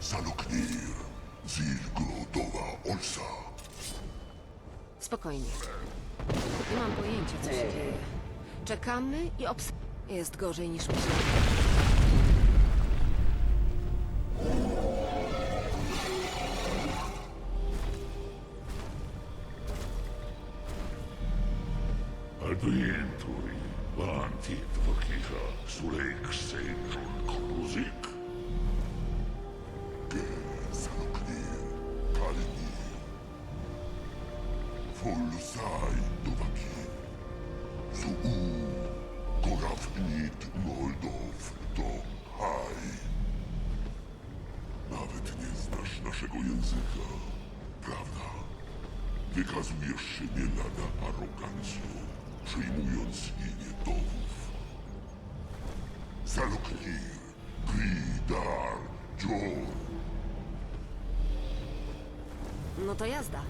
Saluknir, Zilgrodowa Olsa. Spokojnie. Nie mam pojęcia, co się dzieje. Czekamy i obs... Jest gorzej niż myślałem. Advientui, vantit vakiha, suleik seinrun kruzik. Volsai dovakin. Suu, Goravnit Moldow, dom haj. Nawet nie znasz naszego języka, prawda? Wykazujesz się nie lada arogancją, przyjmując imię domów. Saluknir, Gridar, Jor. No to jazda.